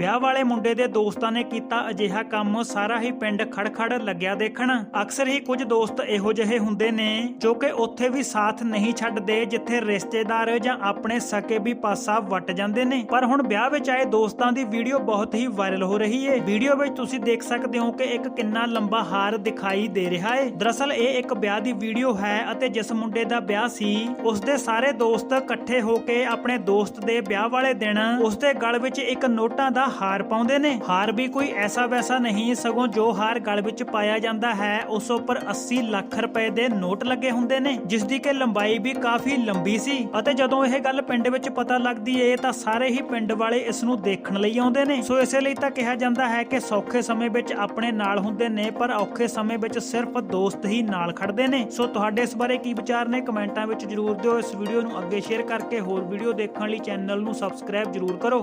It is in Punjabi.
ਵਿਆਹ ਵਾਲੇ ਮੁੰਡੇ ਦੇ ਦੋਸਤਾਂ ਨੇ ਕੀਤਾ ਅਜਿਹਾ ਕੰਮ। ਸਾਰਾ ਹੀ ਪਿੰਡ ਖੜਖੜ ਲੱਗਿਆ ਦੇਖਣ। ਅਕਸਰ ਹੀ ਕੁਝ ਦੋਸਤ ਇਹੋ ਜਿਹੇ ਹੁੰਦੇ ਨੇ, ਜੋ ਕਿ ਉੱਥੇ ਵੀ ਸਾਥ ਨਹੀਂ ਛੱਡਦੇ, ਜਿੱਥੇ ਰਿਸ਼ਤੇਦਾਰ ਜਾਂ ਆਪਣੇ ਸਕੇ ਵੀ ਪਾਸਾ ਵੱਟ ਜਾਂਦੇ ਨੇ। ਪਰ ਹੁਣ ਵਿਆਹ ਵਿੱਚ ਆਏ ਦੋਸਤਾਂ ਦੀ ਵੀਡੀਓ ਬਹੁਤ ਹੀ ਵਾਇਰਲ ਹੋ ਰਹੀ ਹੈ ਵੀਡੀਓ ਵਿੱਚ ਤੁਸੀਂ ਦੇਖ ਸਕਦੇ ਹੋ ਕਿ ਇੱਕ ਕਿੰਨਾ ਲੰਬਾ ਹਾਰ ਦਿਖਾਈ ਦੇ ਰਿਹਾ ਹੈ ਦਰਅਸਲ ਇਹ ਇੱਕ ਵਿਆਹ ਦੀ ਵੀਡੀਓ ਹੈ ਅਤੇ ਜਿਸ ਮੁੰਡੇ ਦਾ ਵਿਆਹ ਸੀ ਉਸ ਦੇ ਸਾਰੇ ਦੋਸਤ ਇਕੱਠੇ ਹੋ ਕੇ ਆਪਣੇ ਦੋਸਤ ਦੇ ਵਿਆਹ ਵਾਲੇ ਦਿਨ ਉਸ ਦੇ ਗਲ ਵਿੱਚ ਇੱਕ ਨੋਟਾਂ ਦਾ ਹਾਰ ਪਾਉਂਦੇ ਨੇ। ਹਾਰ ਵੀ ਕੋਈ ਐਸਾ ਵੈਸਾ ਨਹੀਂ, ਸਗੋਂ ਜੋ ਹਾਰ ਗਲ ਵਿੱਚ ਪਾਇਆ ਜਾਂਦਾ ਹੈ, ਉਸ ਉੱਪਰ 80 ਲੱਖ ਰੁਪਏ ਦੇ ਨੋਟ ਲੱਗੇ ਹੁੰਦੇ ਨੇ ਜਿਸ ਦੀ ਕਿ ਲੰਬਾਈ ਵੀ ਕਾਫੀ ਲੰਬੀ ਸੀ। ਅਤੇ ਜਦੋਂ ਇਹ ਗੱਲ ਪਿੰਡ ਵਿੱਚ ਪਤਾ ਲੱਗਦੀ ਏ, ਤਾਂ ਸਾਰੇ ਹੀ ਪਿੰਡ ਵਾਲੇ ਇਸ ਨੂੰ ਦੇਖਣ ਲਈ ਆਉਂਦੇ ਨੇ। ਸੋ ਇਸੇ ਲਈ ਤਾਂ ਕਿਹਾ ਜਾਂਦਾ ਹੈ ਕਿ ਸੌਖੇ ਸਮੇਂ ਵਿੱਚ ਆਪਣੇ ਨਾਲ ਹੁੰਦੇ ਨੇ, ਪਰ ਔਖੇ ਸਮੇਂ ਵਿੱਚ ਸਿਰਫ ਦੋਸਤ ਹੀ ਨਾਲ ਖੜਦੇ ਨੇ। ਸੋ ਤੁਹਾਡੇ ਇਸ ਬਾਰੇ ਕੀ ਵਿਚਾਰ ਨੇ, ਕਮੈਂਟਾਂ ਵਿੱਚ ਜਰੂਰ ਦਿਓ। ਇਸ ਵੀਡੀਓ ਨੂੰ ਅੱਗੇ ਸ਼ੇਅਰ ਕਰਕੇ ਹੋਰ ਵੀਡੀਓ ਦੇਖਣ ਲਈ ਚੈਨਲ ਨੂੰ ਸਬਸਕ੍ਰਾਈਬ ਜਰੂਰ ਕਰੋ।